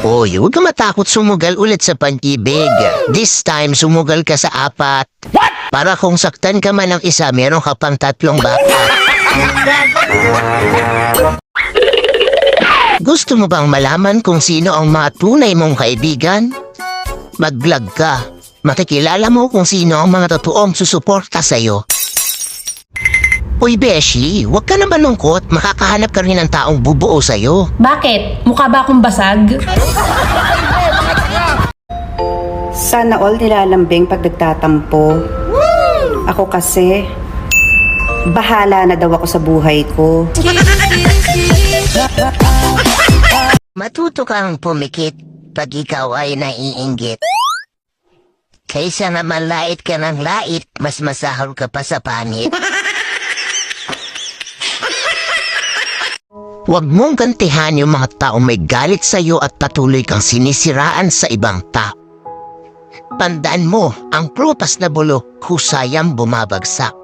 Oy, huwag ka matakot sumugal ulit sa pag-ibig. This time, sumugal ka sa apat. What? Para kung saktan ka man ng isa, meron ka pang tatlong baka. Gusto mo bang malaman kung sino ang mga tunay mong kaibigan? Mag-vlog ka. Makikilala mo kung sino ang mga totoong susuporta sa'yo. Uy, Beshi, huwag ka naman lungkot. Makakahanap ka rin ng taong bubuo sa'yo. Bakit? Mukha ba akong basag? Sana all nilalambing pag nagtatampo. Ako kasi, bahala na daw ako sa buhay ko. Matuto kang pumikit pag ikaw ay naiinggit. Kaysa naman lait ka ng lait, mas masahol ka pa sa panit. Huwag mong gantihan yung mga taong may galit sa iyo at patuloy kang sinisiraan sa ibang tao. Tandaan mo, ang prutas na bulok husayang bumabagsak.